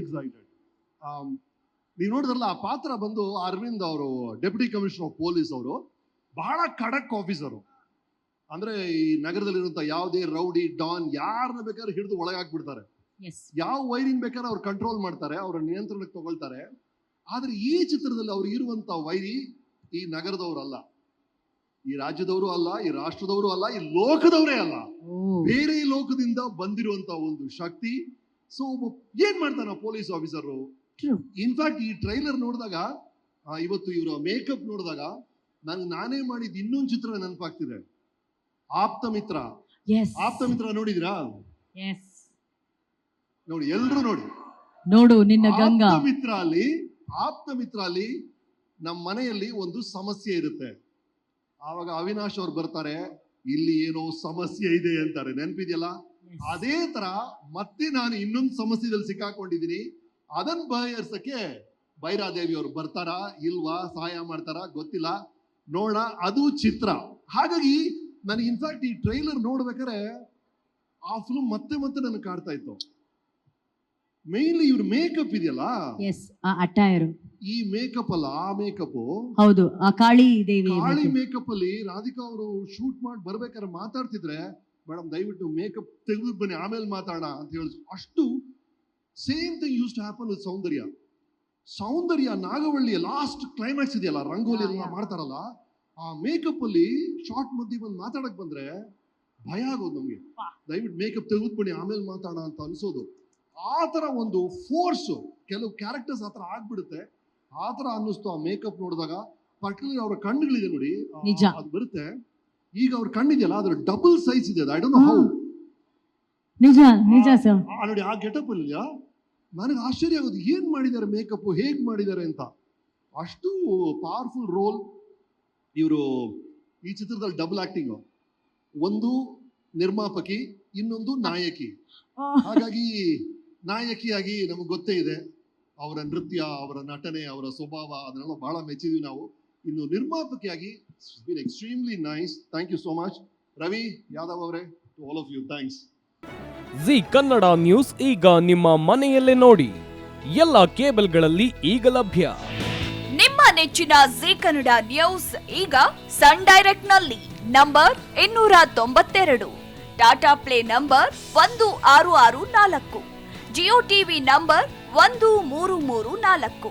Excited ನೀವು ನೋಡಿದ್ರಲ್ಲ ಆ ಪಾತ್ರ ಬಂದು ಅರವಿಂದ್ ಅವರು ಡೆಪ್ಯೂಟಿ ಕಮಿಷನರ್ ಆಫ್ ಪೊಲೀಸ್ ಅವರು ಬಹಳ ಖಡಕ್ ಆಫೀಸರು ಅಂದ್ರೆ ಈ ನಗರದಲ್ಲಿರುವಂತ ಯಾವುದೇ ರೌಡಿ ಡಾನ್ ಯಾರನ್ನ ಬೇಕಾದ್ರೆ ಹಿಡಿದು ಒಳಗಾಕ್ಬಿಡ್ತಾರೆ. ಯಾವ ವೈರಿಂಗ್ ಬೇಕಾದ್ರೆ ಅವ್ರು ಕಂಟ್ರೋಲ್ ಮಾಡ್ತಾರೆ ಅವರ ನಿಯಂತ್ರಣಕ್ಕೆ ತಗೊಳ್ತಾರೆ. ಆದ್ರೆ ಈ ಚಿತ್ರದಲ್ಲಿ ಅವ್ರು ಇರುವಂತ ವೈರಿ ಈ ನಗರದವರಲ್ಲ ಈ ರಾಜ್ಯದವರು ಅಲ್ಲ ಈ ರಾಷ್ಟ್ರದವರು ಅಲ್ಲ ಈ ಲೋಕದವರೇ ಅಲ್ಲ. ಬೇರೆ ಲೋಕದಿಂದ ಬಂದಿರುವಂತ ಒಂದು ಶಕ್ತಿ ಸೊ ಏನ್ ಮಾಡ್ತಾನ ಪೊಲೀಸ್ ಆಫೀಸರು. ಇನ್ಫ್ಯಾಕ್ಟ್ ಈ ಟ್ರೈಲರ್ ನೋಡಿದಾಗ ಇವತ್ತು ಇವರ ಮೇಕಪ್ ನೋಡಿದಾಗ ನನ್ಗೆ ನಾನೇ ಮಾಡಿದ ಇನ್ನೊಂದು ಚಿತ್ರ ನೆನಪಾಗ್ತಿದೆ. ಆಪ್ತ ಮಿತ್ರ ಆಪ್ತ ಮಿತ್ರ ನೋಡಿದ್ರಾ ನೋಡಿ ಎಲ್ರು ನೋಡಿ. ನೋಡು ನಿನ್ನ ಗಂಗಾ. ಮಿತ್ರ ಅಲ್ಲಿ ಆಪ್ತ ಮಿತ್ರ ಅಲ್ಲಿ ನಮ್ಮ ಮನೆಯಲ್ಲಿ ಒಂದು ಸಮಸ್ಯೆ ಇರುತ್ತೆ. ಆವಾಗ ಅವಿನಾಶ್ ಅವ್ರು ಬರ್ತಾರೆ ಇಲ್ಲಿ ಏನೋ ಸಮಸ್ಯೆ ಇದೆ ಅಂತಾರೆ. ನೆನಪಿದೆಯಲ್ಲ. ಅದೇ ತರ ಮತ್ತೆ ನಾನು ಇನ್ನೊಂದು ಸಮಸ್ಯೆದಲ್ಲಿ ಸಿಕ್ಕಾಕೊಂಡಿದ್ದೀನಿ. ಅದನ್ನ ಬಗೆಹರಿಸಕ್ಕೆ ಬೈರಾದೇವಿ ಅವರು ಬರ್ತಾರಾ ಇಲ್ವಾ ಸಹಾಯ ಮಾಡ್ತಾರಾ ಗೊತ್ತಿಲ್ಲ. ನೋಡ ಅದು ಚಿತ್ರ. ಹಾಗಾಗಿ ನನಗೆ ಇನ್ಫ್ಯಾಕ್ಟ್ ಈ ಟ್ರೈಲರ್ ನೋಡ್ಬೇಕಾರೆ ಆ ಫಿಲ್ಮ್ ಮತ್ತೆ ಮತ್ತೆ ನನಗೆ ಕಾಡ್ತಾ ಇತ್ತು. ಮೇನ್ಲಿ ಇವ್ರ ಮೇಕಪ್ ಇದೆಯಲ್ಲ? ಎಸ್ ಆ ಅಟ್ಟಾಯರು. ಈ ಮೇಕಪ್ ಅಲ್ಲ ಆ ಮೇಕಪ್ ಹೌದು ಆ ಕಾಳಿ ದೇವಿ ಕಾಳಿ ಮೇಕಪ್ ಅಲ್ಲಿ ರಾಧಿಕಾ ಅವರು ಶೂಟ್ ಮಾಡಿ ಬರ್ಬೇಕಾದ್ರೆ ಮಾತಾಡ್ತಿದ್ರೆ ಮೇಡಮ್ ದಯವಿಟ್ಟು ಮೇಕಪ್ ತೆಗೆದು ಬನ್ನಿ ಆಮೇಲೆ ಮಾತಾಡೋಣ ಅಂತ ಹೇಳಿದ್ರು. ಅಷ್ಟು same thing use to happen with Soundarya. Soundarya ನಾಗವಳ್ಳಿಯ last climax ಇದೆಯಲ್ಲ ರಂಗೋಲಿ ಎಲ್ಲ ಮಾಡ್ತಾರಲ್ಲ ಆ ಮೇಕಪ್ ಅಲ್ಲಿ ಶಾರ್ಟ್ ಮಧ್ಯೆ ಬಂದು ಮಾತಾಡಕ್ ಬಂದ್ರೆ ಭಯ ಆಗೋದು ನಮ್ಗೆ. ದಯವಿಟ್ಟು ಮೇಕಪ್ ತೆಗೆದು ಬನ್ನಿ ಆಮೇಲೆ ಮಾತಾಡೋಣ ಅಂತ ಅನ್ಸೋದು. ಆ ಥರ ಒಂದು ಫೋರ್ಸ್ ಕೆಲವು ಕ್ಯಾರೆಕ್ಟರ್ಸ್ ಆ ಆಗ್ಬಿಡುತ್ತೆ. ಆ ಥರ ಅನ್ನಿಸ್ತು ಆ ಮೇಕಪ್ ನೋಡಿದಾಗ. ಪರ್ಟಿಕ್ಯುಲರ್ ಅವರ ಕಣ್ಣುಗಳಿದೆ ನೋಡಿ ನಿಜ. ಅದು ಬರುತ್ತೆ. ಈಗ ಅವ್ರ ಕಣ್ಣಿದೆಯಲ್ಲ ಅದ್ರ ಡಬಲ್ ಸೈಜ್ ಇದೆ ಐ ಡೋಂಟ್ ನೋ ಹೌ ನಿಜ ನಿಜ ಸರ್ ಆ ನೋಡಿ ಆ ಗೆಟಪ್ ಅಲ್ಲಿ ನನಗೆ ಆಶ್ಚರ್ಯ ಆಗೋದು ಏನ್ ಮಾಡಿದ್ದಾರೆ ಮೇಕಪ್ ಹೇಗ್ ಮಾಡಿದ್ದಾರೆ ಅಂತ. ಅಷ್ಟು ಪವರ್ಫುಲ್ ರೋಲ್ ಇವರು ಈ ಚಿತ್ರದಲ್ಲಿ ಡಬಲ್ ಆಕ್ಟಿಂಗ್ ಒಂದು ನಿರ್ಮಾಪಕಿ ಇನ್ನೊಂದು ನಾಯಕಿ. ಹಾಗಾಗಿ ನಾಯಕಿಯಾಗಿ ನಮಗೆ ಗೊತ್ತೇ ಇದೆ ಅವರ ನೃತ್ಯ ಅವರ ನಟನೆ ಅವರ ಸ್ವಭಾವ ಅದನ್ನೆಲ್ಲ ಬಹಳ ಮೆಚ್ಚಿದೀವಿ ನಾವು. ಇನ್ನು ನಿರ್ಮಾಪಕಿಯಾಗಿ been extremely nice thank you so much Ravi Yadav ಅವರೇ to all of you thanks Zee Kannada news ಈಗ ನಿಮ್ಮ ಮನೆಯಲ್ಲೇ ನೋಡಿ. ಎಲ್ಲ ಕೇಬಲ್ಗಳಲ್ಲಿ ಈಗ ಲಭ್ಯ. ನಿಮ್ಮ ನೆಚ್ಚಿನ ಜಿ ಕನ್ನಡ ನ್ಯೂಸ್ ಈಗ ಸನ್ ಡೈರೆಕ್ಟ್ನಲ್ಲಿ ನಂಬರ್ ಇನ್ನೂರ ತೊಂಬತ್ತೆರಡು. ಟಾಟಾ ಪ್ಲೇ ನಂಬರ್ ಒಂದು ಆರು ಆರು ನಾಲ್ಕು. ಜಿಯೋ ಟಿವಿ ನಂಬರ್ ಒಂದು ಮೂರು ಮೂರು ನಾಲ್ಕು.